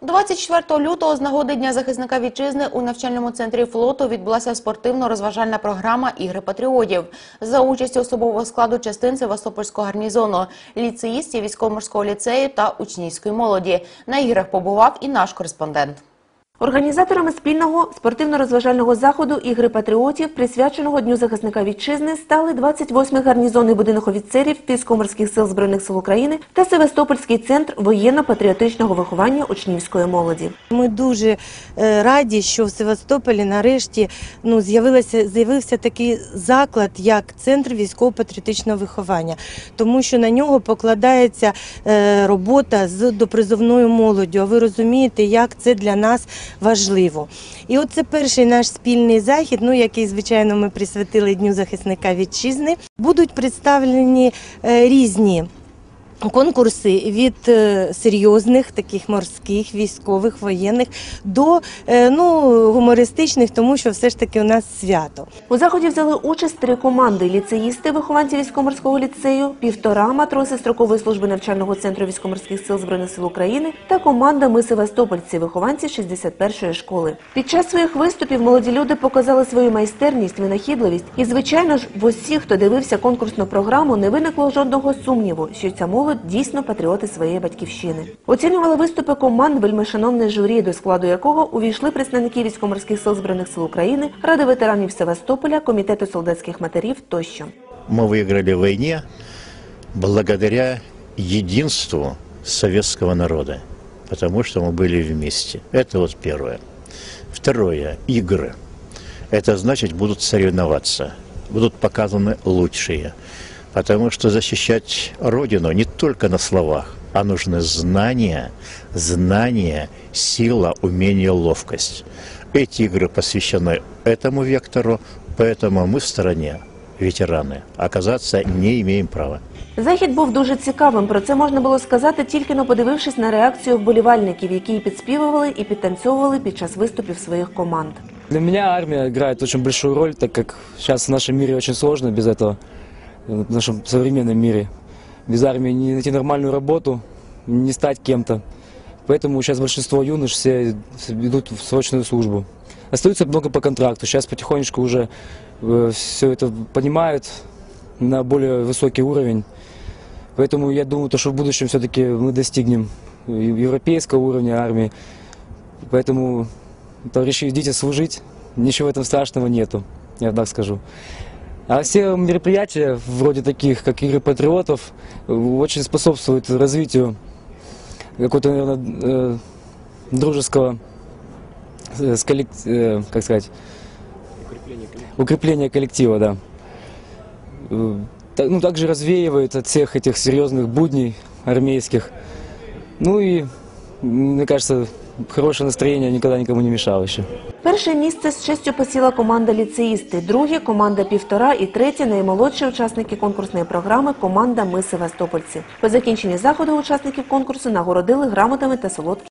24 лютого з нагоди Дня захисника вітчизни у навчальному центрі флоту відбулася спортивно-розважальна програма Ігри патріотів за участю особового складу частин Севастопольського гарнізону, ліцеїстів військово-морського ліцею та учнівської молоді. На іграх побував і наш кореспондент. Організаторами спільного спортивно-розважального заходу «Ігри патріотів», присвяченого Дню захисника вітчизни, стали 28-й гарнізонний будинок офіцерів Військово-морських сил Збройних сил України та Севастопольський центр воєнно-патріотичного виховання учнівської молоді. Ми дуже е, раді, що в Севастополі нарешті ну, з'явилося, з'явився такий заклад, як Центр військово-патріотичного виховання, тому що на нього покладається е, робота з допризовною молоддю. А ви розумієте, як це для нас важливо. І от це перший наш спільний захід, ну який, звичайно, ми присвятили Дню захисника вітчизни. Будуть представлені е, різні. Конкурси від е, серйозних, таких морських, військових, воєнних до е, ну, гумористичних, тому що все ж таки у нас свято. У заході взяли участь три команди – ліцеїсти, вихованці військово-морського ліцею, півтора матроси строкової служби навчального центру військово-морських сил Збройних сил України та команда «Ми Севастопольці», вихованці 61-ї школи. Під час своїх виступів молоді люди показали свою майстерність, винахідливість і, звичайно ж, в усіх, хто дивився конкурсну програму, не виникло жодного сумніву, що ця молодь дійсно патріоти своєї батьківщини. Оцінювали виступи команд вельмишановне журі, до складу якого увійшли представники військово-морських сил Збройних сил України, Ради ветеранів Севастополя, Комітету солдатських матерів тощо. Мы выиграли в войне благодаря единству советского народа, потому что мы были вместе. Это вот первое. Второе. Игры. Это значит, будут соревноваться, будут показаны лучшие. Потому что защищать Родину не только на словах, а нужны знания, знания, сила, умение, ловкость. Эти игры посвящены этому вектору, поэтому мы в стороне, ветераны, оказаться не имеем права. Захід був дуже цікавим. Про це можна було сказати тільки но подивившись на реакцію вболівальників, які підспівували і підтанцьовували під час виступів своїх команд. Для меня армия играет очень большую роль, так как сейчас в нашем мире очень сложно без этого, э, в нашем современном мире. Без армии не найти нормальную работу, не стать кем-то. Поэтому сейчас большинство юнош все идут в срочную службу. Остаются много по контракту. Сейчас потихонечку уже все это понимают на более высокий уровень. Поэтому я думаю, то, что в будущем все-таки мы достигнем э, европейского уровня армии. Поэтому товарищи, идите служить, ничего в этом страшного нету, я так скажу. А все мероприятия, вроде таких, как игры патриотов, очень способствуют развитию какого-то, наверное, э, дружеского, э, с коллек- э, как сказать, укрепления коллектива, да. Э, та- Ну, также развеивает от всех этих серьезных будней армейских. Ну и, мне кажется, хорошее настроение никогда никому не мешало еще. Перше місце з честю посіла команда ліцеїсти, друге – команда півтора і третє – наймолодші учасники конкурсної програми – команда «Ми Севастопольці». По закінченні заходу учасників конкурсу нагородили грамотами та солодкі